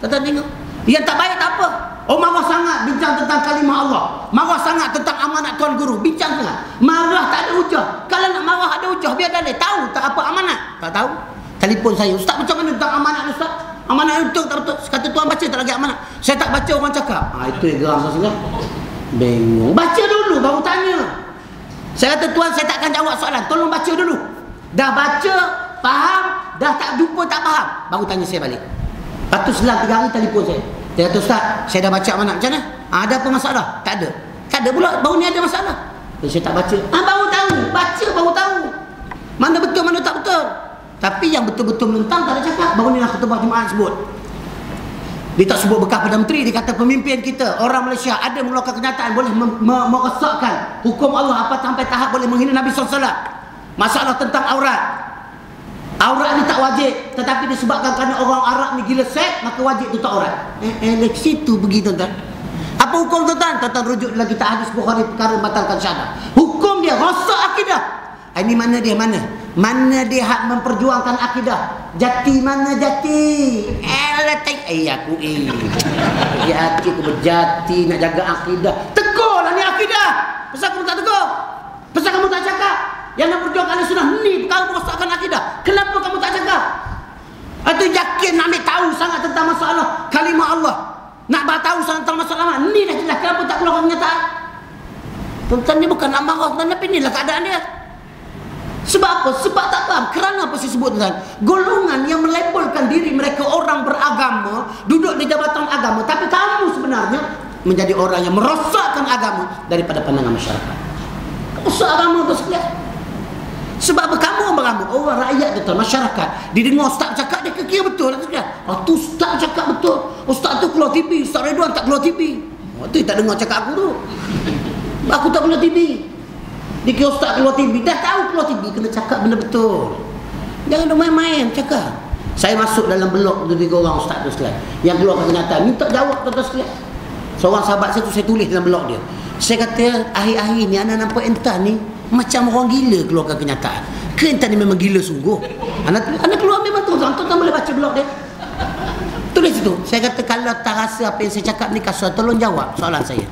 Tuan-tuan tengok. Yang tak baik tak apa. Oh marah sangat bincang tentang kalimah Allah. Marah sangat tentang amanat tuan guru. Bincang sangat. Marah tak ada hujah. Kalau nak marah ada hujah biar dalil. Tahu tak apa amanat? Tak tahu. Telefon saya. Ustaz macam mana tentang amanat Ustaz? Amanat itu tak betul. Kata tuan baca tak lagi amanat. Saya tak baca orang cakap. Ha, itu yang geram saya Bingung. Baca dulu baru tanya. Saya kata tuan saya takkan jawab soalan. Tolong baca dulu. Dah baca, faham, dah tak jumpa tak faham. Baru tanya saya balik. Lepas selang tiga hari telefon saya. Dia kata Ustaz, saya dah baca mana? Macam mana? Ha, ada apa masalah? Tak ada. Tak ada pula, baru ni ada masalah. Jadi saya tak baca. Ha, baru tahu. Baca baru tahu. Mana betul, mana tak betul. Tapi yang betul-betul menentang tak ada cakap. Baru ni lah ketubah Jumaat sebut. Dia tak sebut bekas Perdana Menteri. Dia kata pemimpin kita, orang Malaysia ada mengeluarkan kenyataan boleh merosakkan hukum Allah apa sampai tahap boleh menghina Nabi SAW. Masalah tentang aurat. Aurat ni tak wajib. Tetapi disebabkan kerana orang Arab ni gila set Maka wajib tutup aurat. Eh, eh situ pergi tuan-tuan. Apa hukum tuan-tuan? Tuan-tuan rujuk lagi tak hadis Bukhari perkara batalkan syahadah Hukum dia rosak akidah. Eh, Ini mana dia mana? Mana dia hak memperjuangkan akidah? Jati mana jati? Eh letek Eh aku eh. Jati aku berjati nak jaga akidah. Tegur lah ni akidah. Pasal kamu tak tegur? Pasal kamu tak cakap? Yang nak berjuang ahli sunnah ni perkara merosakkan akidah. Kenapa kamu tak cakap? Itu yakin nak ambil tahu sangat tentang masalah kalimah Allah. Nak tahu sangat tentang masalah Ni dah jelas. Kenapa tak keluar kenyataan? Tuan-tuan ni bukan nak marah. Tapi inilah keadaan dia. Sebab apa? Sebab tak faham. Kerana apa saya sebut tuan? Golongan yang melabelkan diri mereka orang beragama, duduk di jabatan agama, tapi kamu sebenarnya menjadi orang yang merosakkan agama daripada pandangan masyarakat. Rosak agama tu sekalian. Sebab apa kamu orang berambut? Orang rakyat tu masyarakat. Dia dengar ustaz cakap dia kekira betul lah sekalian. Oh tu ustaz cakap betul. Ustaz tu keluar TV, Ustaz Ridwan tak keluar TV. Oh tu tak dengar cakap aku tu. Aku tak keluar TV. Dia kira ustaz keluar TV. Dah tahu keluar TV kena cakap benda betul. Jangan main-main cakap. Saya masuk dalam blog tu tiga orang ustaz tu sekalian. Yang keluar kenyataan. Minta jawab tuan-tuan sekalian. Seorang sahabat saya tu saya tulis dalam blog dia. Saya kata akhir-akhir ni anak nampak entan ni macam orang gila keluarkan kenyataan. Kentan ni memang gila sungguh. Anak anak keluar memang tu tuan tuan boleh baca blog dia. Tulis situ. Saya kata kalau tak rasa apa yang saya cakap ni kasar tolong jawab soalan saya.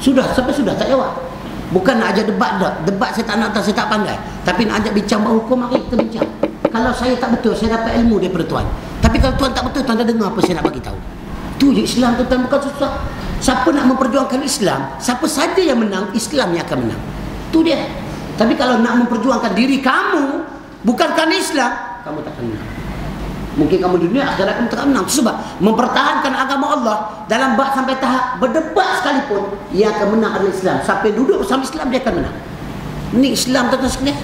Sudah sampai sudah tak jawab. Bukan nak ajak debat dah. Debat saya tak nak tahu saya tak pandai. Tapi nak ajak bincang bahawa hukum mari kita bincang. Kalau saya tak betul saya dapat ilmu daripada tuan. Tapi kalau tuan tak betul tuan dah dengar apa saya nak bagi tahu. Tu je Islam tu tuan bukan susah. Siapa nak memperjuangkan Islam, siapa saja yang menang, Islam yang akan menang. Itu dia. Tapi kalau nak memperjuangkan diri kamu, bukan Islam, kamu tak akan menang. Mungkin kamu dunia akhirat kamu tak akan menang. Sebab mempertahankan agama Allah dalam bab sampai tahap berdebat sekalipun, ia akan menang adalah Islam. Sampai duduk bersama Islam, dia akan menang. Ini Islam tentang sekalian.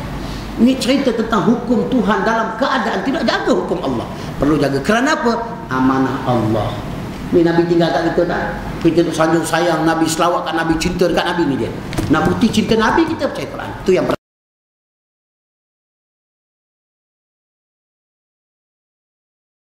Ini cerita tentang hukum Tuhan dalam keadaan tidak jaga hukum Allah. Perlu jaga. Kerana apa? Amanah Allah. Ni Nabi tinggal kat kita tak? Kita tu sanjung sayang Nabi selawat kat Nabi cinta dekat Nabi ni dia. Nak bukti cinta Nabi kita percaya Quran. Tu yang